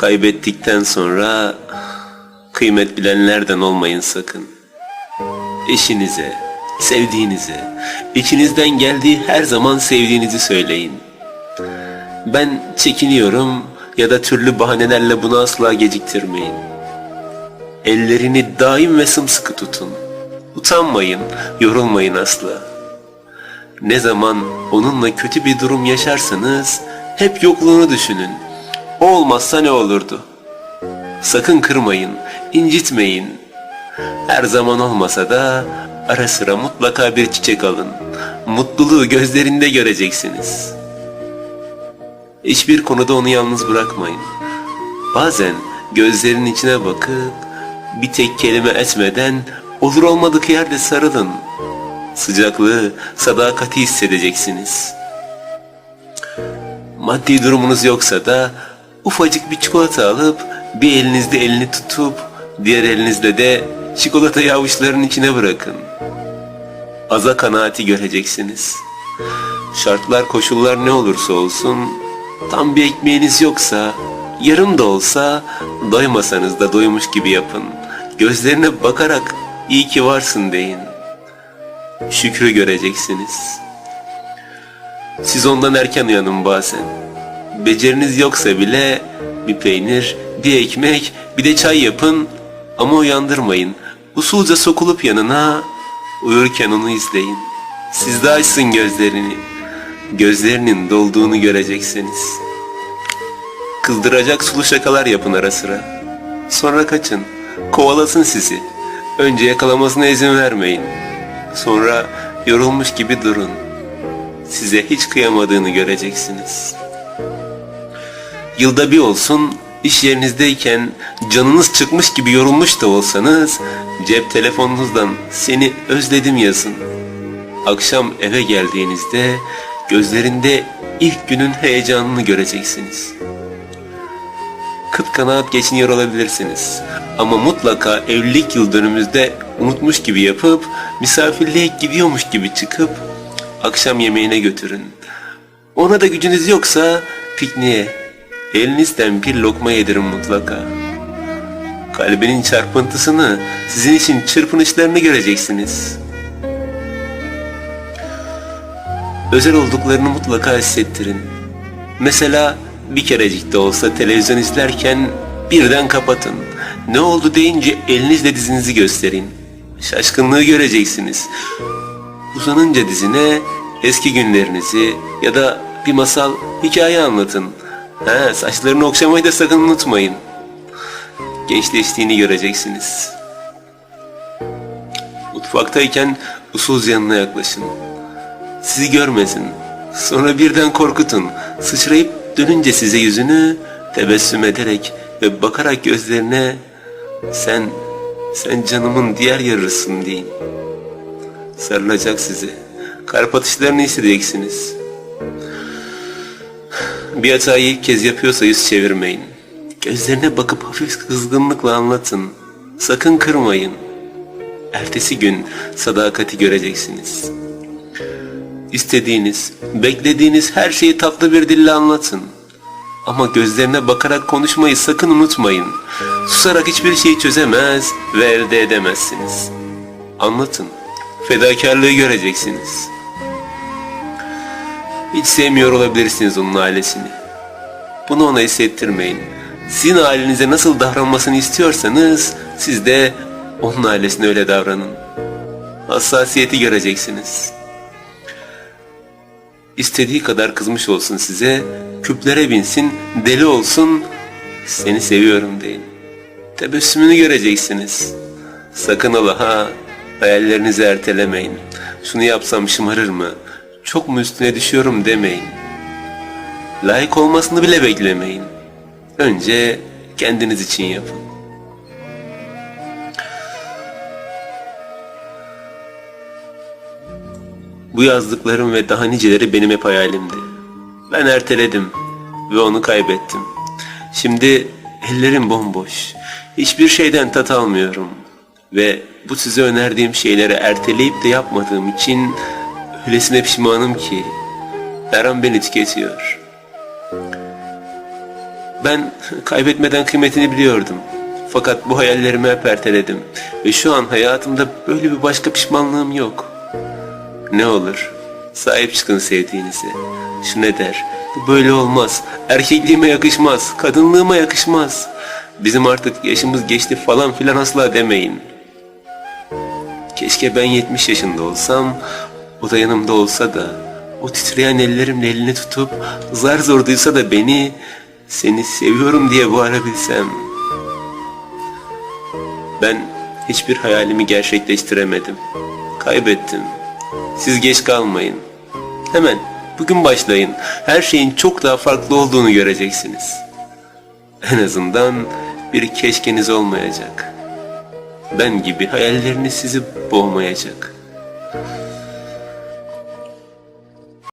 Kaybettikten sonra kıymet bilenlerden olmayın sakın. Eşinize, sevdiğinize, içinizden geldiği her zaman sevdiğinizi söyleyin. Ben çekiniyorum ya da türlü bahanelerle bunu asla geciktirmeyin. Ellerini daim ve sımsıkı tutun. Utanmayın, yorulmayın asla. Ne zaman onunla kötü bir durum yaşarsanız hep yokluğunu düşünün. O olmazsa ne olurdu? Sakın kırmayın, incitmeyin. Her zaman olmasa da ara sıra mutlaka bir çiçek alın. Mutluluğu gözlerinde göreceksiniz. Hiçbir konuda onu yalnız bırakmayın. Bazen gözlerinin içine bakıp bir tek kelime etmeden olur olmadık yerde sarılın. Sıcaklığı, sadakati hissedeceksiniz. Maddi durumunuz yoksa da ufacık bir çikolata alıp bir elinizde elini tutup diğer elinizle de çikolatayı avuçlarının içine bırakın. Aza kanaati göreceksiniz. Şartlar koşullar ne olursa olsun tam bir ekmeğiniz yoksa yarım da olsa doymasanız da doymuş gibi yapın. Gözlerine bakarak iyi ki varsın deyin. Şükrü göreceksiniz. Siz ondan erken uyanın bazen. Beceriniz yoksa bile bir peynir, bir ekmek, bir de çay yapın ama uyandırmayın. Usulca sokulup yanına uyurken onu izleyin. Siz de açsın gözlerini. Gözlerinin dolduğunu göreceksiniz. Kızdıracak sulu şakalar yapın ara sıra. Sonra kaçın. Kovalasın sizi. Önce yakalamasına izin vermeyin. Sonra yorulmuş gibi durun. Size hiç kıyamadığını göreceksiniz. Yılda bir olsun iş yerinizdeyken canınız çıkmış gibi yorulmuş da olsanız cep telefonunuzdan seni özledim yazın. Akşam eve geldiğinizde gözlerinde ilk günün heyecanını göreceksiniz. Kıt kanaat geçiniyor olabilirsiniz. Ama mutlaka evlilik yıl dönümüzde unutmuş gibi yapıp misafirliğe gidiyormuş gibi çıkıp akşam yemeğine götürün. Ona da gücünüz yoksa pikniğe elinizden bir lokma yedirin mutlaka. Kalbinin çarpıntısını sizin için çırpınışlarını göreceksiniz. Özel olduklarını mutlaka hissettirin. Mesela bir kerecik de olsa televizyon izlerken birden kapatın. Ne oldu deyince elinizle dizinizi gösterin. Şaşkınlığı göreceksiniz. Uzanınca dizine eski günlerinizi ya da bir masal, hikaye anlatın. Ha, saçlarını okşamayı da sakın unutmayın. Gençleştiğini göreceksiniz. Mutfaktayken usulca yanına yaklaşın. Sizi görmesin. Sonra birden korkutun. Sıçrayıp dönünce size yüzünü tebessüm ederek ve bakarak gözlerine sen, sen canımın diğer yarısın deyin. Sarılacak size. Kalp atışlarını hissedeceksiniz. Bir hatayı ilk kez yapıyorsa yüz çevirmeyin. Gözlerine bakıp hafif kızgınlıkla anlatın. Sakın kırmayın. Ertesi gün sadakati göreceksiniz. İstediğiniz, beklediğiniz her şeyi tatlı bir dille anlatın. Ama gözlerine bakarak konuşmayı sakın unutmayın. Susarak hiçbir şeyi çözemez ve elde edemezsiniz. Anlatın. Fedakarlığı göreceksiniz. Hiç sevmiyor olabilirsiniz onun ailesini. Bunu ona hissettirmeyin. Sizin ailenize nasıl davranmasını istiyorsanız siz de onun ailesine öyle davranın. Hassasiyeti göreceksiniz. İstediği kadar kızmış olsun size, küplere binsin, deli olsun, seni seviyorum deyin. Tebessümünü göreceksiniz. Sakın ola ha, hayallerinizi ertelemeyin. Şunu yapsam şımarır mı? Çok mu üstüne düşüyorum demeyin. Layık olmasını bile beklemeyin. Önce kendiniz için yapın. Bu yazdıklarım ve daha niceleri benim hep hayalimdi. Ben erteledim ve onu kaybettim. Şimdi ellerim bomboş. Hiçbir şeyden tat almıyorum. Ve bu size önerdiğim şeyleri erteleyip de yapmadığım için öylesine pişmanım ki her an beni tüketiyor. Ben kaybetmeden kıymetini biliyordum. Fakat bu hayallerimi hep erteledim. Ve şu an hayatımda böyle bir başka pişmanlığım yok. Ne olur sahip çıkın sevdiğinize. Şu ne der? Bu böyle olmaz. Erkekliğime yakışmaz. Kadınlığıma yakışmaz. Bizim artık yaşımız geçti falan filan asla demeyin. Keşke ben 70 yaşında olsam, o da yanımda olsa da, o titreyen ellerimle elini tutup, zar zor duysa da beni, seni seviyorum diye bağırabilsem. Ben hiçbir hayalimi gerçekleştiremedim. Kaybettim. Siz geç kalmayın. Hemen bugün başlayın. Her şeyin çok daha farklı olduğunu göreceksiniz. En azından bir keşkeniz olmayacak. Ben gibi hayalleriniz sizi boğmayacak.